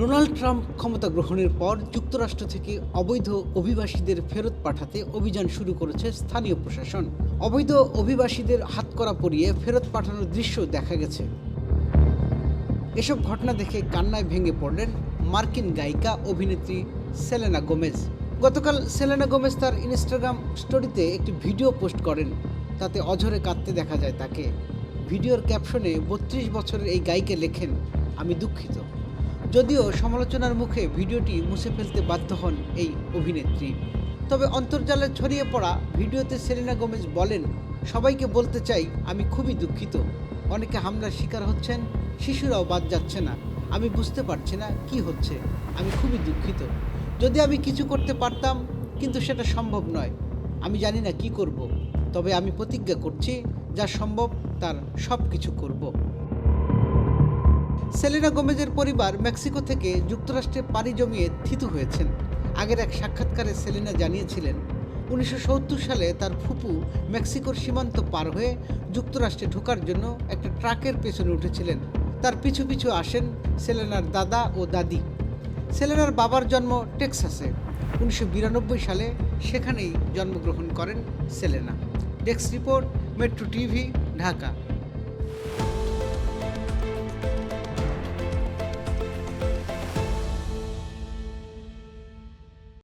Donald Trump ক্ষমতা গ্রহণের পর যুক্তরাষ্ট্র থেকে অবৈধ অভিবাসীদের ফেরত পাঠাতে অভিযান শুরু করেছে স্থানীয় প্রশাসন। অবৈধ অভিবাসীদের হাতকড়া পরিয়ে ফেরত পাঠানোর দৃশ্য দেখা গেছে। এসব ঘটনা দেখে কান্নায় ভেঙে পড়লেন মার্কিন গায়িকা অভিনেত্রী সেলেনা গোমেজ। গতকাল সেলেনা গোমেজ তার ইনস্টাগ্রাম স্টোরিতে একটি ভিডিও পোস্ট করেন, তাতে অঝরে কাঁদতে দেখা যায় তাকে। ভিডিওর ক্যাপশনে বত্রিশ বছরের এই গায়িকা লেখেন, আমি দুঃখিত। যদিও সমালোচনার মুখে ভিডিওটি মুছে ফেলতে বাধ্য হন এই অভিনেত্রী। তবে অন্তর্জালে ছড়িয়ে পড়া ভিডিওতে সেলিনা গোমেজ বলেন, সবাইকে বলতে চাই আমি খুবই দুঃখিত। অনেকে হামলার শিকার হচ্ছেন, শিশুরাও বাদ যাচ্ছে না। আমি বুঝতে পারছি না কি হচ্ছে। আমি খুবই দুঃখিত। যদি আমি কিছু করতে পারতাম, কিন্তু সেটা সম্ভব নয়। আমি জানি না কি করব। তবে আমি প্রতিজ্ঞা করছি, যা সম্ভব, তার সব কিছু করব। সেলেনা গোমেজের পরিবার মেক্সিকো থেকে যুক্তরাষ্ট্রে পাড়ি জমিয়ে থিতু হয়েছেন। আগের এক সাক্ষাৎকারে সেলেনা জানিয়েছিলেন, উনিশশো সত্তর সালে তার ফুপু মেক্সিকোর সীমান্ত পার হয়ে যুক্তরাষ্ট্রে ঢোকার জন্য একটা ট্রাকের পেছনে উঠেছিলেন। তার পিছু পিছু আসেন সেলেনার দাদা ও দাদি। সেলেনার বাবার জন্ম টেক্সাসে। উনিশশো বিরানব্বই সালে সেখানেই জন্মগ্রহণ করেন Selena. Desk report, metro TV, Dhaka.